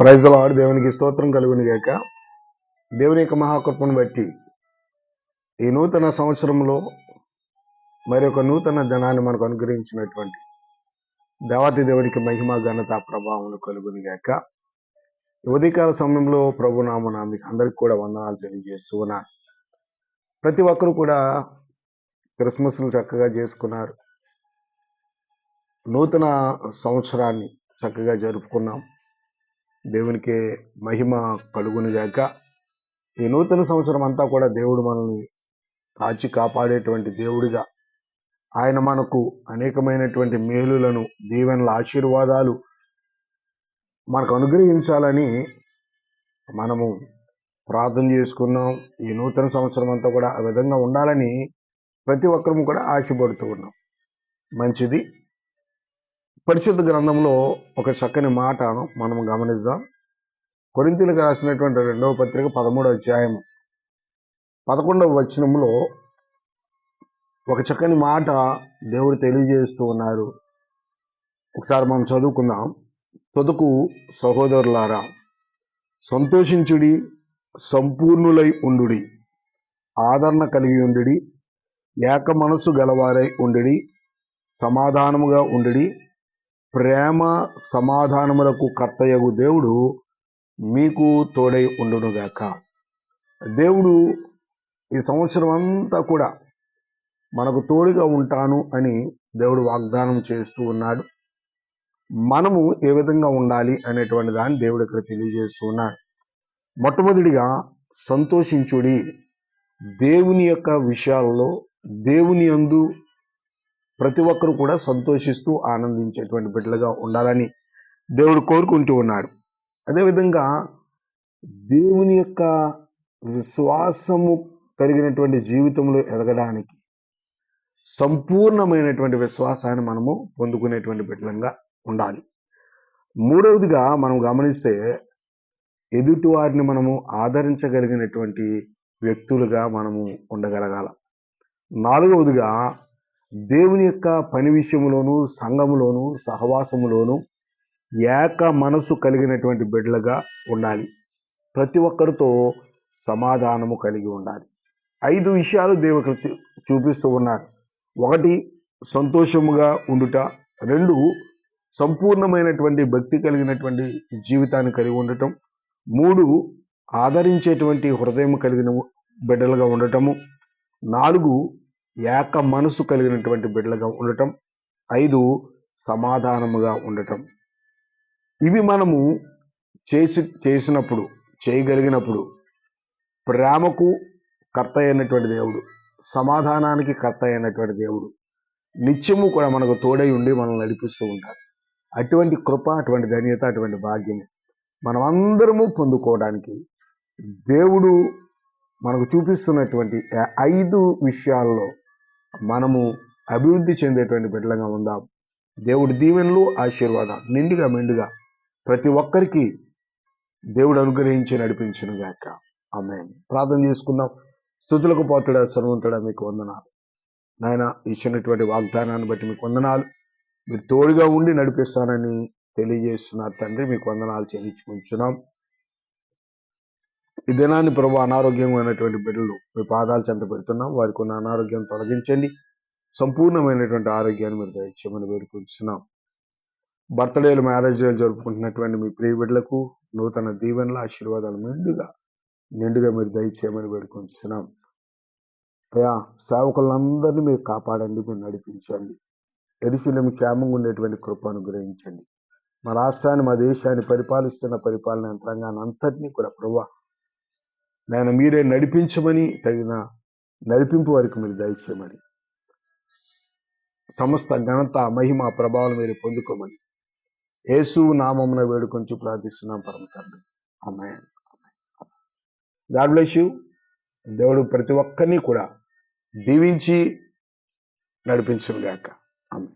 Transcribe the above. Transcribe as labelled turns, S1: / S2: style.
S1: ప్రైజలాడు దేవునికి స్తోత్రం కలుగుని గాక. దేవుని యొక్క మహాకృపను బట్టి ఈ నూతన సంవత్సరంలో మరి ఒక నూతన ధనాన్ని మనకు అనుగ్రహించినటువంటి దేవాతి దేవునికి మహిమ ఘనత ప్రభావం కలుగుని గాక. ఉదయకాల సమయంలో ప్రభునామన మీకు అందరికి కూడా వందనాలు తెలియజేస్తూ ఉన్నాను ప్రతి ఒక్కరు కూడా క్రిస్మస్ను చక్కగా చేసుకున్నారు. నూతన సంవత్సరాన్ని చక్కగా జరుపుకున్నాం. దేవునికి మహిమ కలుగునుగాక ఈ నూతన సంవత్సరం అంతా కూడా దేవుడు మనల్ని కాచి కాపాడేటువంటి దేవుడిగా. ఆయన మనకు అనేకమైనటువంటి మేలులను దీవెనల ఆశీర్వాదాలు మనకు అనుగ్రహించాలని మనము ప్రార్థన చేసుకున్నాం. ఈ నూతన సంవత్సరం అంతా కూడా ఆ విధంగా ఉండాలని ప్రతి ఒక్కరము కూడా ఆశపడుతూ ఉన్నాం. మంచిది. పరిశుద్ధ గ్రంథంలో ఒక చక్కని మాట మనం గమనిద్దాం. కొరింతలకు రాసినటువంటి రెండవ పత్రిక పదమూడవ అధ్యాయం పదకొండవ వచనంలో ఒక చక్కని మాట దేవుడు తెలియజేస్తూ ఉన్నారు. ఒకసారి మనం చదువుకుందాం. తొదుకు సహోదరులారా సంతోషించుడి సంపూర్ణులై ఉండుడి ఆదరణ కలిగి ఉండుడి ఏక మనస్సు గలవారై ఉండుడి సమాధానముగా ఉండుడి ప్రేమ సమాధానములకు కర్తయగు దేవుడు మీకు తోడై ఉండునుగాక. దేవుడు ఈ సంవత్సరం అంతా కూడా మనకు తోడుగా ఉంటాను అని దేవుడు వాగ్దానం చేస్తూ ఉన్నాడు. మనము ఏ విధంగా ఉండాలి అనేటువంటి దాన్ని దేవుడు ఇక్కడ తెలియజేస్తూ ఉన్నాడు. మొట్టమొదటిగా సంతోషించుడి దేవుని యొక్క విషయాల్లో దేవుని యందు ప్రతి ఒక్కరు కూడా సంతోషిస్తూ ఆనందించేటువంటి బిడ్డలుగా ఉండాలని దేవుడు కోరుకుంటూ ఉన్నాడు. అదేవిధంగా దేవుని యొక్క విశ్వాసము కలిగినటువంటి జీవితంలో ఎదగడానికి సంపూర్ణమైనటువంటి విశ్వాసాన్ని మనము పొందుకునేటువంటి బిడ్డలంగా ఉండాలి. మూడవదిగా మనం గమనిస్తే ఎదుటి వారిని మనము ఆదరించగలిగినటువంటి వ్యక్తులుగా మనము ఉండగలగాల. నాలుగవదిగా దేవుని యొక్క పని విషయంలోను సంఘములోను సహవాసములోను ఏక మనసు కలిగినటువంటి బిడ్డలుగా ఉండాలి. ప్రతి ఒక్కరితో సమాధానము కలిగి ఉండాలి. ఐదు విషయాలు దేవకృతి చూపిస్తూ ఉన్నారు. ఒకటి సంతోషముగా ఉండుట. రెండు సంపూర్ణమైనటువంటి భక్తి కలిగినటువంటి జీవితాన్ని కలిగి ఉండటం. మూడు ఆదరించేటువంటి హృదయం కలిగిన బిడ్డలుగా ఉండటము. నాలుగు ఏక మనసు కలిగినటువంటి బిడ్డలుగా ఉండటం. ఐదు సమాధానముగా ఉండటం. ఇవి మనము చేసి చేసినప్పుడు చేయగలిగినప్పుడు ప్రేమకు కర్త అయినటువంటి దేవుడు సమాధానానికి కర్త అయినటువంటి దేవుడు నిత్యము కూడా మనకు తోడై ఉండి మనల్ని నడిపిస్తూ ఉంటారు. అటువంటి కృప అటువంటి ధన్యత అటువంటి భాగ్యము మనం అందరము పొందుకోవడానికి దేవుడు మనకు చూపిస్తున్నటువంటి ఐదు విషయాల్లో మనము అభివృద్ధి చెందేటువంటి బిడ్డలుగా ఉందాం. దేవుడి దీవెనలు ఆశీర్వాదాలు నిండుగా మెండుగా ప్రతి ఒక్కరికి దేవుడు అనుగ్రహించి నడిపించిన గాక. ఆమె ప్రార్థన చేసుకుందాం. స్థుతులకు పోతుడా సర్వంతుడా మీకు వందనాలు. నాయన ఇచ్చినటువంటి వాగ్దానాన్ని బట్టి మీకు వందనాలు. మీరు తోడుగా ఉండి నడిపిస్తానని తెలియజేస్తున్నారు తండ్రి మీకు వందనాలు చెల్లించుకుంటున్నాం. ఈ దినాన్ని ప్రభు అనారోగ్యమైనటువంటి బిడ్డలు మీ పాదాలు చెంత పెడుతున్నాం. వారికి ఉన్న అనారోగ్యం తొలగించండి. సంపూర్ణమైనటువంటి ఆరోగ్యాన్ని మీరు దయచేయమని వేడుకుంటున్నాం బర్త్డేలు మ్యారేజ్లు జరుపుకుంటున్నటువంటి మీ ప్రియ బిడ్డలకు నూతన దీవెనల ఆశీర్వాదాలు నిండుగా నిండుగా మీరు దయచేయమని వేడుకుంటున్నాం అయా సేవకులందరినీ మీరు కాపాడండి మీరు నడిపించండి. ఎరుశులం క్షేమంగా ఉండేటువంటి కృప అనుగ్రహించండి. మా రాష్ట్రాన్ని మా దేశాన్ని పరిపాలిస్తున్న పరిపాలన యంత్రాంగాన్ని అంతటినీ కూడా ప్రభా నేను మీరే నడిపించమని తగిన నడిపింపు వరకు మీరు దయచేయమని. సమస్త ఘనత మహిమ ప్రభావం మీరు పొందుకోమని. యేసు నామమున వేడుకొంచు ప్రార్థిస్తున్నాం పరమ తండ్రి. అమ్మాయి గాడ్ బ్లెస్ యూ. దేవుడు ప్రతి ఒక్కరిని కూడా దీవించి నడిపించును గాక ఆమె